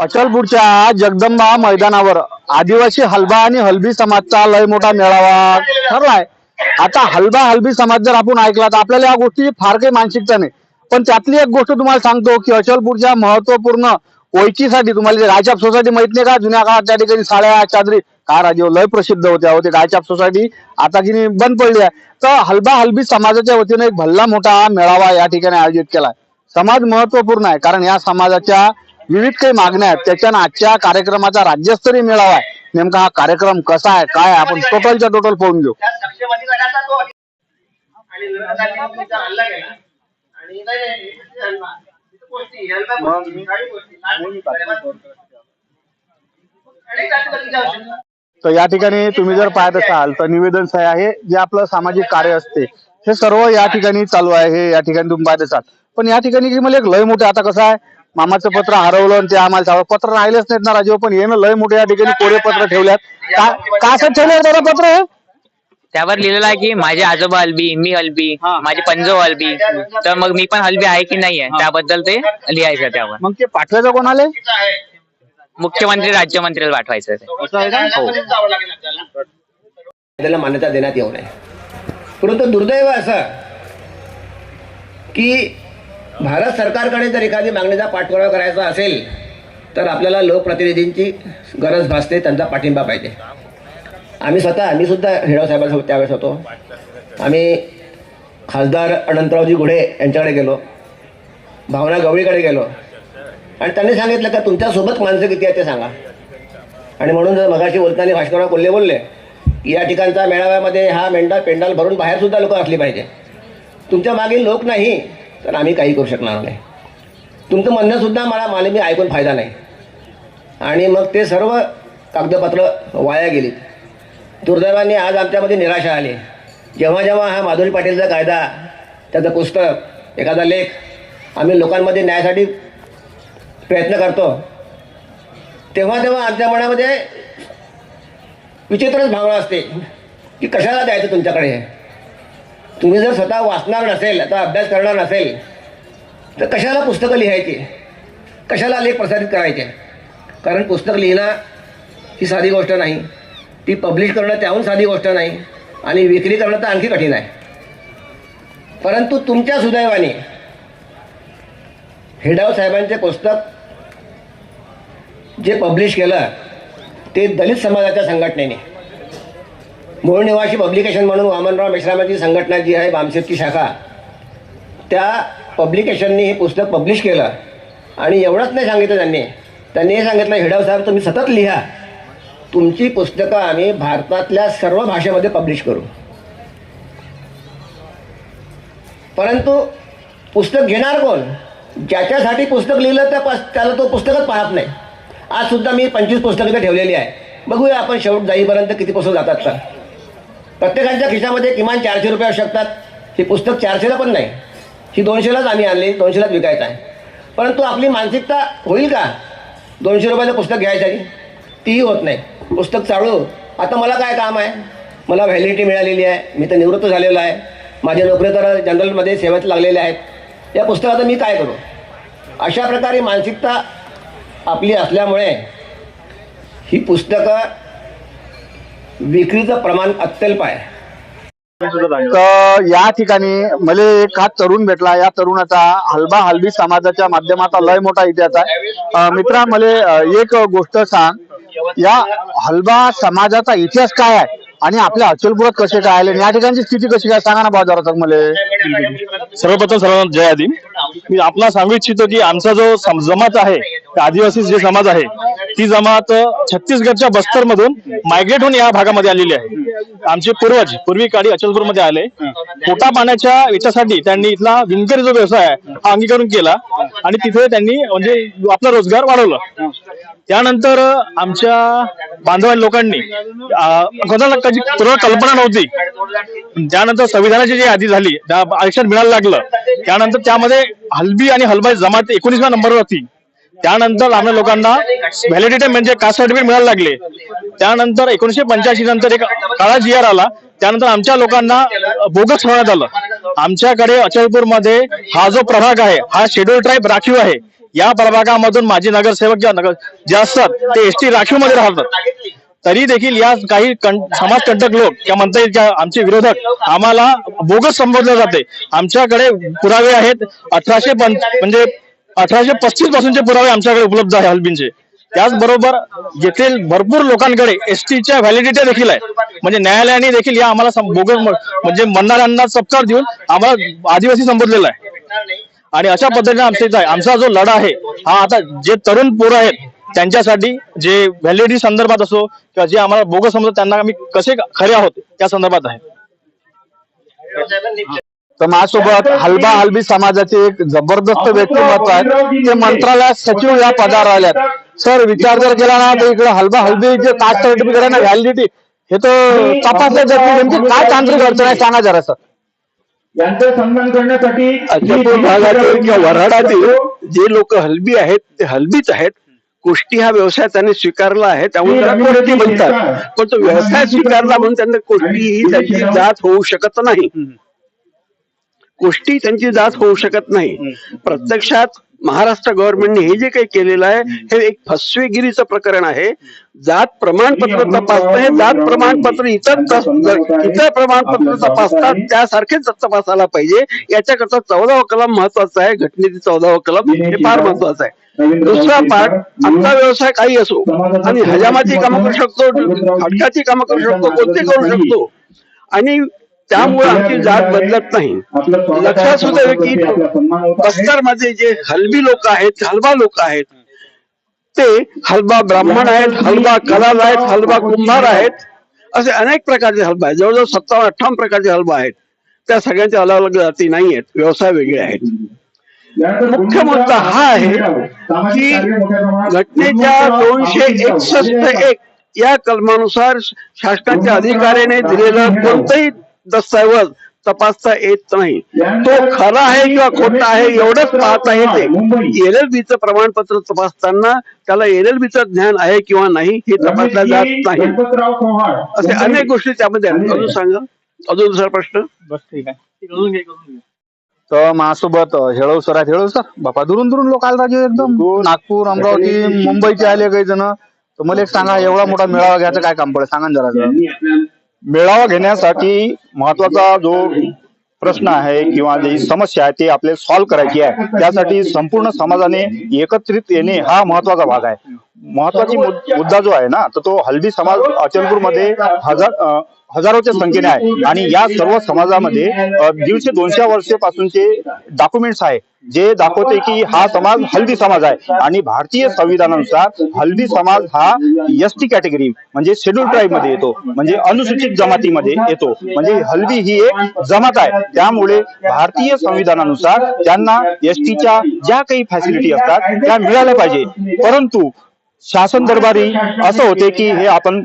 अचलपूरच्या जगदंबा मैदानावर आदिवासी हलबा आणि हलबी समाजचा लय मोठा मेळावा ठरलाय. आता हलबा हलबी समाज जर आपण ऐकला तर आपल्याला या गोष्टी फार काही मानसिकता नाही. पण त्यातली एक गोष्ट तुम्हाला सांगतो की अचलपूरच्या महत्त्वपूर्ण ओळखीसाठी तुम्हाला जे रायचाप सोसायटी माहीत नाही का? जुन्या काळात त्या ठिकाणी साड्या चादरी का राजीव लय प्रसिद्ध होत्या होते रायचाप सोसायटी आता की बंद पडली आहे. तर हलबा हलबी समाजाच्या वतीने एक भल्ला मोठा मेळावा या ठिकाणी आयोजित केलाय समाज महत्त्वपूर्ण आहे कारण या समाजाच्या विविध काही मागण्या आहेत. त्याच्यानं आजच्या कार्यक्रमाचा राज्यस्तरीय मेळावा आहे. नेमका हा कार्यक्रम कसा आहे काय आपण टोटलच्या टोटल पाहून घेऊ. तर या ठिकाणी तुम्ही जर पाहत असाल तर निवेदन सह्या आहे. जे आपलं सामाजिक कार्य असते हे सर्व या ठिकाणी चालू आहे हे या ठिकाणी तुम्ही पाहत असाल. पण या ठिकाणी मला एक लय मोठे आता कसं आहे मामाचं पत्र हरवलं आणि ते आम्हाला पत्र राहिलेच नाहीत ना राजीव पण येणं लय मोठे या ठिकाणी कोरे पत्र ठेवल्यात. का का असं ठेवलं दादा पत्र हे? त्यावर लिहिलेलं आहे की माझे आजोबा हलबी मी हलबी हा. माझे पंजो हलबी. तर मग मी पण हलबी आहे की नाहीये त्याबद्दल ते लिहायचं त्यावर. मग ते पाठवायचं कोणाले? आहे. मुख्यमंत्री राज्यमंत्रीला पाठवायचं ते. आहे हो. त्याला मान्यता देण्यात येऊ नये. परंतु दुर्दैव असं की भारत सरकारकडे जर एखादी मागणीचा पाठपुरावा करायचा असेल तर आपल्याला लोकप्रतिनिधींची गरज भासते त्यांचा पाठिंबा पाहिजे. आम्ही स्वतः आम्ही सुद्धा साहेबांसोबत त्यावेळेस होतो. आम्ही खासदार अनंतरावजी घुडे यांच्याकडे गेलो. भावना गवळीकडे गेलो. आणि त्यांनी सांगितलं का तुमच्यासोबत माणसं किती आहेत ते सांगा. आणि म्हणून जर मगाशी बोलताना भास्करराव कोल्हे बोलले की या ठिकाणचा मेळाव्यामध्ये हा मेंढा पेंडाल भरून बाहेरसुद्धा लोक असली पाहिजे. तुमच्या मागे लोक नाही तर आम्ही काही करू शकणार नाही. तुमचं म्हणणंसुद्धा मला मला मी ऐकून फायदा नाही. आणि मग ते सर्व कागदपत्र वाया गेलीत. दुर्दैवाने आज आमच्यामध्ये निराशा आली. जेव्हा जेव्हा हा माधुरी पाटीलचा कायदा त्याचं पुस्तक एखादा लेख आम्ही लोकांमध्ये न्यायासाठी प्रयत्न करतो तेव्हा तेव्हा आमच्या मनामध्ये विचित्रच भावना असते की कशाला द्यायचं तुमच्याकडे हे? तुम्ही जर स्वतः वाचणार नसेल आता अभ्यास करणार नसेल तर कशाला पुस्तकं लिहायची? कशाला लेख प्रसारित करायचे? कारण पुस्तक लिहिणं ही साधी गोष्ट नाही. ती पब्लिश करणं त्याहून साधी गोष्ट नाही. आणि विक्री करणं तर आणखी कठीण आहे. परंतु तुमच्या सुदैवाने हेडाव साहेबांचे पुस्तक जे पब्लिश केलं ते दलित समाजाच्या संघटनेने मूळ निवासी पब्लिकेशन म्हणून वामनराव मेश्रामाची संघटना जी आहे बामसेपची शाखा त्या पब्लिकेशननी हे पुस्तक पब्लिश केलं. आणि एवढंच नाही सांगितलं त्यांनी. त्यांनी हे सांगितलं हेडाव साहेब तुम्ही सतत लिहा. तुमची पुस्तकं आम्ही भारतातल्या सर्व भाषेमध्ये पब्लिश करू. परंतु पुस्तक घेणार कोण? ज्याच्यासाठी पुस्तक लिहिलं त्या पस- त्याला तो पुस्तकच पाहत नाही. आज सुद्धा मी पंचवीस पुस्तकं ठेवलेली आहे. बघूया आपण शेवट जाईपर्यंत किती पुस्तक जातात तर प्रत्येकाच्या खिशामध्ये किमान चारशे रुपये असू शकतात. हे पुस्तक चारशेला पण नाही. ही दोनशेलाच आम्ही आणली दोनशेलाच विकायचं आहे. परंतु आपली मानसिकता होईल का? दोनशे रुपयाचं पुस्तक घ्यायसाठी? तीही होत नाही. पुस्तक चालू आता मला काय काम आहे? मला व्हॅलिडिटी मिळालेली आहे. मी तर निवृत्त झालेलो आहे. माझ्या नोकरी तर जनरलमध्ये सेवेत लागलेले आहेत. या पुस्तकाचं मी काय करू? अशा प्रकारे मानसिकता आपली असल्यामुळे ही पुस्तकं विक्रीचं प्रमाण अत्यल्प आहे. तर या ठिकाणी मला एक हा तरुण भेटला. या तरुणाचा हलबा हलबी समाजाच्या माध्यमाचा लय मोठा इतिहास आहे. मित्रा मला एक गोष्ट सांग. या हलबा समाजाचा इतिहास काय आहे? आणि आपल्या अचलपुरात कसे काय आले? आणि या ठिकाणची स्थिती कशी काय? सांगा ना बाजारात मला. सर्वप्रथम सर्वांना जय आदिम. मी आपला सांगू इच्छितो की आमचा जो जमात आहे आदिवासी जे समाज आहे ती जमात छत्तीसगडच्या बस्तर मधून मायग्रेट होऊन या भागामध्ये आलेली आहे. आमचे पूर्वज पूर्वी काळी अचलपूरमध्ये आले. पोटा पाण्याच्या याच्यासाठी त्यांनी इथला विणकरी जो व्यवसाय आहे हा अंगीकरण केला. आणि तिथे त्यांनी म्हणजे आपला रोजगार वाढवला. त्यानंतर आमच्या बांधवां लोकांनी कोणाला कधी पूर्ण कल्पना नव्हती. त्यानंतर संविधानाची जी यादी झाली त्या आरक्षण मिळायला लागलं. त्यानंतर त्यामध्ये हलबी आणि हलबाई जमात एकोणीसव्या नंबरवर होती त्यानंतर आम्ही लोकांना व्हॅलिडिटी म्हणजे कास्ट सर्टिफिकेट मिळायला लागले. त्यानंतर एकोणीशे पंच्याऐंशी नंतर एक काळा जी आर आला. त्यानंतर आमच्या लोकांना बोगस ठेवण्यात आलं. आमच्याकडे अचलपूरमध्ये हा जो प्रभाग आहे हा शेड्यूल ट्राईब राखीव आहे. या प्रभागामधून माजी नगरसेवक ज्या नगर जे असतात ते एस टी राखीवमध्ये राहतात. तरी देखील या काही समाजकंटक लोक किंवा म्हणता येईल आमचे विरोधक आम्हाला बोगस संबोधले जाते. आमच्याकडे पुरावे आहेत. अठराशे म्हणजे अठराशे पस्तीस पासूनचे पुरावे आमच्याकडे उपलब्ध आहे हल्बींचे त्याचबरोबर येथील भरपूर लोकांकडे एसटीच्या व्हॅलिडिटी देखील आहे. म्हणजे न्यायालयाने देखील या आम्हाला बोगस म्हणजे म्हणणाऱ्यांना चपकार देऊन आम्हाला आदिवासी संबोधलेला आहे. आणि अशा पद्धतीने आमच्या इथं आहे आमचा जो लढा आहे हा आता जे तरुण पोरं आहेत त्यांच्यासाठी जे व्हॅलिडिटी संदर्भात असो किंवा जे आम्हाला बोगस समजतात त्यांना आम्ही कसे खरे आहोत त्या संदर्भात आहे. तर माझ्यासोबत हलबा हलबी समाजाचे एक जबरदस्त व्यक्तिमत्व आहे. ते मंत्रालयात सचिव या पदावर आल्यात. सर विचार जर केला ना तर इकडे हलबा हलबी जे कास्ट सर्टिफिकेट आहे ना व्हॅलिडिटी हे तर तपासल्या जात नाही नेमकी काय तांत्रिक अडचण आहे सांगा जरा सर यांचा सन्मान करण्यासाठी अचलपूर भागातील किंवा वऱ्हाडातील जे लोक हलबी आहेत ते हलबीच आहेत. कुष्टी हा व्यवसाय त्यांनी स्वीकारला आहे त्यामुळे त्याला म्हणतात. पण तो व्यवसाय स्वीकारला म्हणून त्यांना कुष्टी ही त्यांची जात होऊ शकत नाही. कुष्टी त्यांची जात होऊ शकत नाही. प्रत्यक्षात महाराष्ट्र गव्हर्नमेंटने हे जे काही केलेलं आहे हे एक फसवेगिरीचं प्रकरण आहे. जात प्रमाणपत्र तपासणं हे जात प्रमाणपत्र इतर इतर प्रमाणपत्र तपासतात. त्यासारखेच तपासायला पाहिजे. याच्याकरता चौदावं कलम महत्वाचं आहे. घटनेतील चौदावं कलम हे फार महत्वाचं आहे. दुसरा पार्ट आमचा व्यवसाय काही असो. आणि हजामाची कामं करू शकतो. खडकाची कामं करू शकतो. कोणते करू शकतो? आणि त्यामुळे आमची जात बदलत नाही. लक्षात सुद्धा की बस्तरमध्ये जे हलबी लोक आहेत हलबा लोक आहेत ते हलबा ब्राह्मण आहेत हलबा कलाल आहेत हलबा कुंभार आहेत असे अनेक प्रकारचे हलबा आहेत. जवळजवळ सत्तावन्न अठ्ठावन्न प्रकारचे हलबा आहेत. त्या सगळ्यांच्या अलग अलग जाती नाही आहेत. व्यवसाय वेगळे आहेत. मुख्य मुद्दा हा आहे की घटनेच्या दोनशे एकसष्ट एक या कलमानुसार शासनाच्या अधिकाऱ्याने दिलेलं कोणतंही दस्तऐवज तपासता येत नाही. तो खरा आहे किंवा खोटा आहे एवढंच पाहता येते. एल एल बीचं प्रमाणपत्र तपासताना त्याला एल एल बीचं ज्ञान आहे किंवा नाही हे तपासलं जात नाही. असे अनेक गोष्टी त्यामध्ये अजून सांगा. अजून दुसरा प्रश्न? बस ठीक आहे. तर माझ्यासोबत हेळव सर आहेत हेळव सर. बापा दुरून दुरून लोक आले राजे एकदम. नागपूर अमरावती मुंबईचे आले काही जण. तर मला एक सांगा एवढा मोठा मेळावा घ्यायचं काय काम पडेल? सांगा ना जरा मेळावा घेण्यासाठी महत्त्वाचा जो प्रश्न आहे किंवा जी समस्या आहे ती आपल्याला सॉल्व्ह करायची आहे. त्यासाठी संपूर्ण समाजाने एकत्रित येणे हा महत्त्वाचा भाग आहे. महत्वाची मुद्दा जो आहे ना तर तो हल्दी समाज अचलपूरमध्ये हजार हजारोच्या संख्येने आहे. आणि या सर्व समाजामध्ये दीडशे दोनशे वर्षापासूनचे डॉक्युमेंट्स आहे जे दाखवते की हा समाज हल्दी समाज आहे. आणि भारतीय संविधानानुसार हल्दी समाज हा एस टी कॅटेगरी म्हणजे शेड्यूल ट्राईबमध्ये येतो म्हणजे अनुसूचित जमातीमध्ये येतो. म्हणजे हल्दी ही एक जमात आहे. त्यामुळे भारतीय संविधानानुसार त्यांना एस टीच्या ज्या काही फॅसिलिटी असतात त्या मिळाल्या पाहिजे. परंतु शासन दरबारी असं होते की हे आपण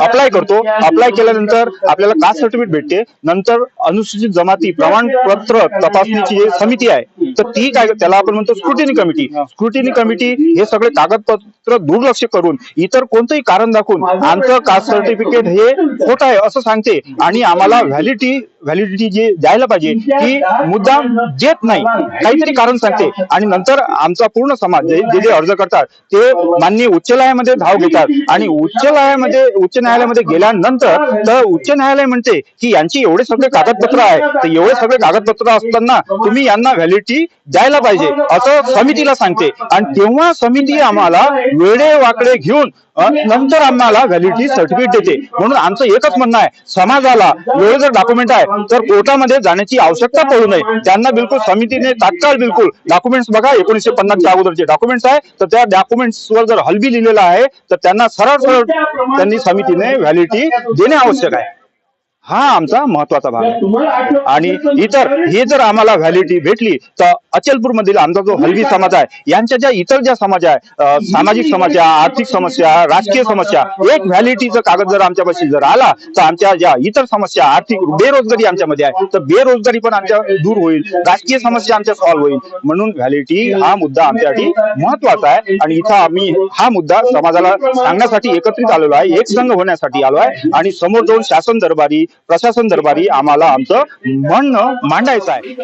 अप्लाय करतो. अप्लाय केल्यानंतर आपल्याला कास्ट सर्टिफिकेट भेटते. नंतर अनुसूचित जमाती प्रमाणपत्र तपासणीची जी समिती आहे तर ती काय त्याला आपण म्हणतो स्क्रुटिनी कमिटी स्क्रुटिनी कमिटी हे सगळे कागदपत्र दुर्लक्ष करून इतर कोणतंही कारण दाखवून आमचं कास्ट सर्टिफिकेट हे खोट आहे असं सांगते आणि आम्हाला व्हॅलिडिटी व्हॅलिडिटी जी द्यायला पाहिजे ती मुद्दाम देत नाही. काहीतरी कारण सांगते. आणि नंतर आमचा पूर्ण समाज जे जे अर्ज करतात ते माननीय उच्च न्यायालयामध्ये धाव घेतात. आणि उच्च न्यायालयामध्ये उच्च न्यायालयामध्ये गेल्यानंतर तर उच्च न्यायालय म्हणते की यांची एवढे सगळे कागदपत्र आहे तर एवढे सगळे कागदपत्र असताना तुम्ही यांना व्हॅलिडिटी द्यायला पाहिजे असं समितीला सांगते. आणि तेव्हा समिती आम्हाला वेडे वाकडे घेऊन नंतर आम्हाला व्हॅलिडिटी सर्टिफिकेट देते. म्हणून आमचं एकच म्हणणं आहे समाजाला एवढे जर डॉक्युमेंट आहे. तर कोर्टामध्ये जाण्याची आवश्यकता पडू नये त्यांना बिलकुल समितीने तात्काळ बिलकुल डॉक्युमेंट्स बघा एकोणीशे पन्नासच्या अगोदरचे डॉक्युमेंट्स आहे. तर त्या डॉक्युमेंट्स वर जर हलबी लिहिलेलं आहे तर त्यांना सरळ सरळ त्यांनी समितीने व्हॅलिडिटी देणे आवश्यक आहे. हा आमचा महत्त्वाचा भाग आहे. आणि इतर हे जर आम्हाला व्हॅलिडिटी भेटली तर अचलपूर मधील आमचा जो हलवी समाज आहे यांच्या ज्या इतर ज्या समाज आहे सामाजिक समस्या आर्थिक समस्या राजकीय समस्या एक व्हॅलिडिटीचा कागद जर आमच्यापाशी जर आला तर आमच्या ज्या इतर समस्या आर्थिक बेरोजगारी आमच्यामध्ये आहे तर बेरोजगारी पण आमच्या दूर होईल राजकीय समस्या आमच्या सॉल्व्ह होईल. म्हणून व्हॅलिडिटी हा मुद्दा आमच्यासाठी महत्त्वाचा आहे आणि इथं आम्ही हा मुद्दा समाजाला सांगण्यासाठी एकत्रित आलेलो आहे एक संघ होण्यासाठी आलो आहे आणि समोर जाऊन शासन दरबारी प्रशासन दरबारी आम्हाला आमचं म्हणणं मांडायचं आहे.